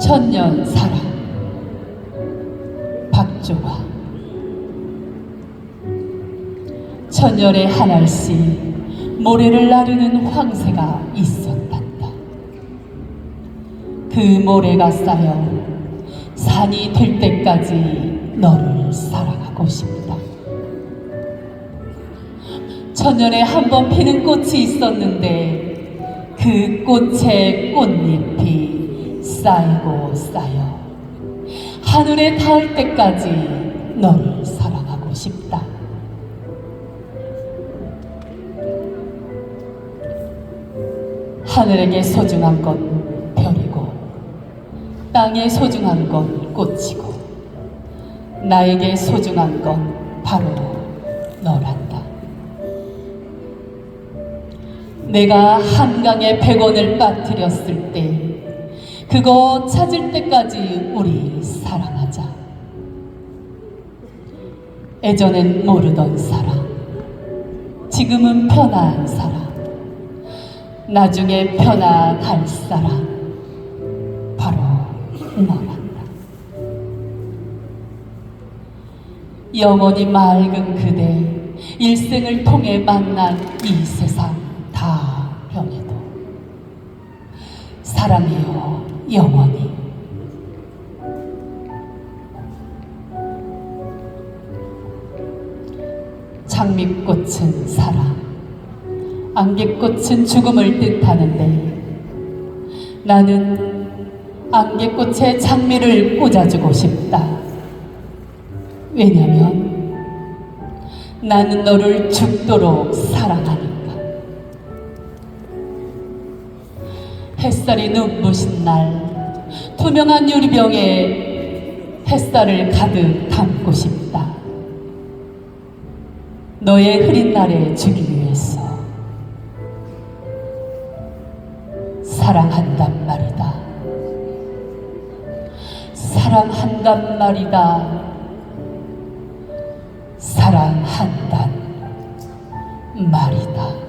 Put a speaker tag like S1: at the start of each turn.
S1: 천년 사랑 박종화 천년에 한 알씩 모래를 나르는 황새가 있었단다. 그 모래가 쌓여 산이 될 때까지 너를 사랑하고 싶다. 천년에 한 번 피는 꽃이 있었는데 그 꽃의 꽃잎이 쌓이고 쌓여 하늘에 닿을 때까지 너를 사랑하고 싶다. 하늘에게 소중한 건 별이고 땅에 소중한 건 꽃이고 나에게 소중한 건 바로 너란다. 내가 한강에 백원을 빠뜨렸을 때 그거 찾을 때까지 우리 사랑하자. 예전엔 모르던 사랑, 지금은 편한 사랑, 나중에 편안할 사랑, 바로 너란다. 영원히 맑은 그대, 일생을 통해 만난 이 세상 다 변해도 사랑해요, 영원히. 장미꽃은 사랑, 안개꽃은 죽음을 뜻하는데 나는 안개꽃에 장미를 꽂아주고 싶다. 왜냐면 나는 너를 죽도록 사랑하니 햇살이 눈부신 날, 투명한 유리병에 햇살을 가득 담고 싶다. 너의 흐린 날에 주기 위해서 사랑한단 말이다. 사랑한단 말이다. 사랑한단 말이다.